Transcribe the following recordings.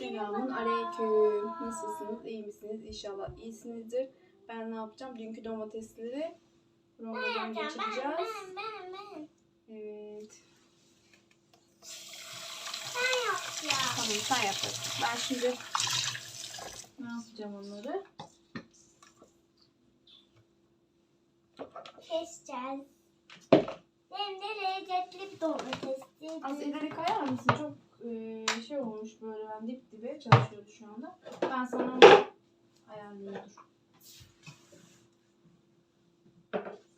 Selamun aleyküm. Nasılsınız? İyi misiniz? İnşallah iyisinizdir. Ben ne yapacağım? Dünkü domatesleri rondodan geçireceğiz. Evet. Ben yapacağım. Tamam sen yaparsın. Ben şimdi ne yapacağım onları? Keseceğiz. Hem de lezzetli bir domates. Az ileri kayar mısın? Çok e, şey olmuş böyle ben dip dibe çalışıyoruz şu anda. Ben sana onu ayarlayayım dur.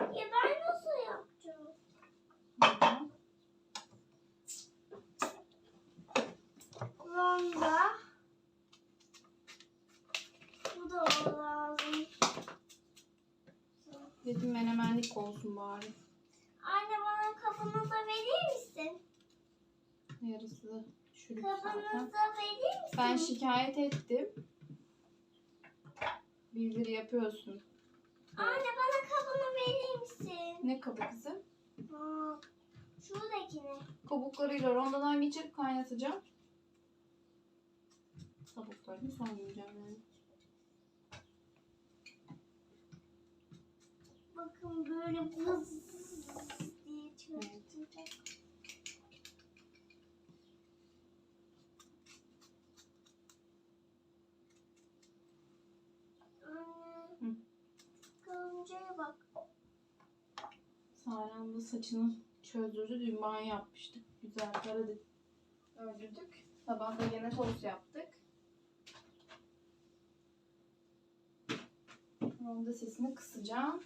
Ya ben nasıl yapacağım? Ronda. Bu da lazım. Dedim menemenlik olsun bari. Anne bana misin? Yarısı da çürük zaten. Ben şikayet ettim. Bildiri yapıyorsun. Anne bana kapını verir misin? Ne kabı kızım? Ha, şuradakini. Kabuklarıyla rondodan geçirip kaynatacağım. Kabuklarını soymayacağım yani. Bakın böyle buz diye çalışacak. Anne. Hı. Karıncaya bak. Saren de saçını çözdürdü. Banyo yapmıştık. Güzel taradık. Öldürdük. Sabah da yine tost yaptık. Ronda sesini kısacağım.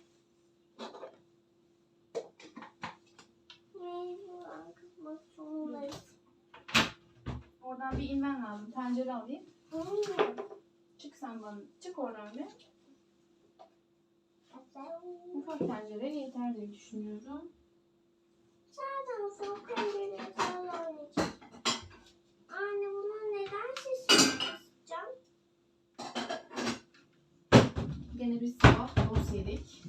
Oradan bir inmen lazım. Tencere alayım. Çık sen bana. Çık oradan bir. Ufak tencere yeter diye düşünüyorum. Zaten tencereye falan oynayacağım. Anne bunun neden kısacağım? Gene biz sabah tost yedik.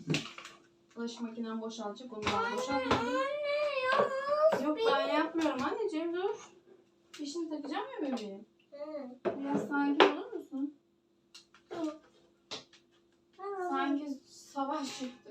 Bulaşık makinem boşalacak. Onu Anne, boşaltmadım. anne Yok benim- ben yapmıyorum anneciğim dur. Fişini takacağım ya bebeğim. Hı. Biraz sakin olur musun? Hı. Sanki savaş çıktı.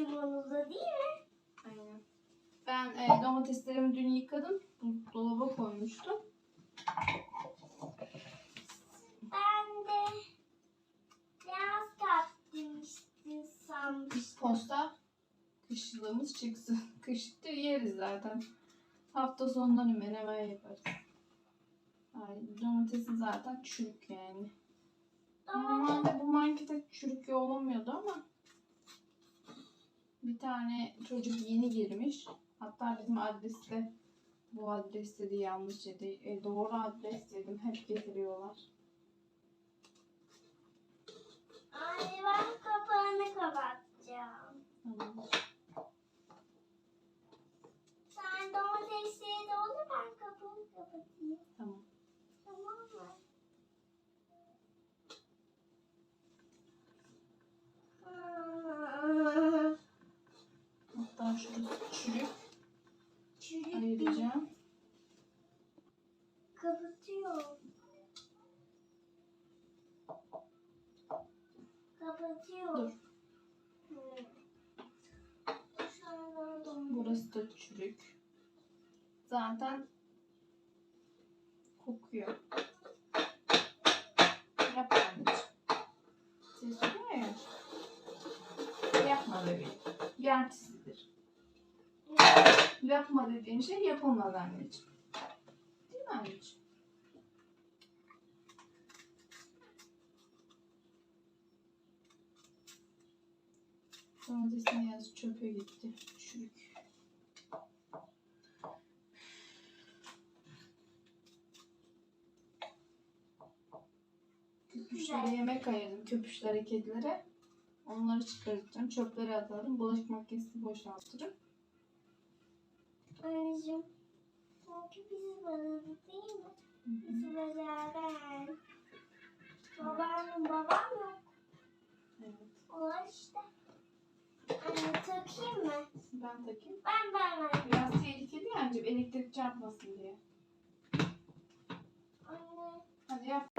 Ben yapacağım onu da değil mi? Aynen. Ben e, domateslerimi dün yıkadım. Dolaba koymuştum. Ben de beyaz kağıt demiştin sanmıştım. Posta kışlığımız çıksın. Kışlıkta yeriz zaten. Hafta sonları menemen yaparız. Ay, domatesin zaten çürük yani. Normalde bu markete çürük olamıyordu ama bir tane çocuk yeni girmiş. Hatta bizim adreste bu adres dedi yanlış dedi. E, doğru adres dedim. Hep getiriyorlar. Anne ben kapağını kapatacağım. Tamam. Sen domatesleri doldur ben kapağını kapatayım. Tamam. Tamam mı? Aa, Hatta şurası çürük. Çürük Ayıracağım. kapatıyor. Kapatıyor. Dur. Burası da çürük. Zaten kokuyor. yapma dediğim şey yapılmaz anneciğim. Değil mi anneciğim? Domatesini yaz çöpe gitti. Çürük. Köpüşlere yemek ayırdım. Köpüşlere, kedilere. Onları çıkartacağım. Çöpleri atalım. Bulaşık makinesini boşaltırım. Anneciğim. Çünkü bizi bana değil mi? Bizi beraber. Babam, babam yok. Evet. Onlar işte. Anne takayım mı? Ben takayım. Ben ben ben. Biraz tehlikeli yani elektrik çarpmasın diye. Anne. Hadi yap.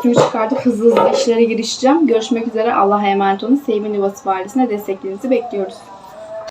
Üstümü çıkartıp hızlı hızlı işlere girişeceğim. Görüşmek üzere. Allah'a emanet olun. Sevimli Yuvası Valisi'ne desteklerinizi bekliyoruz.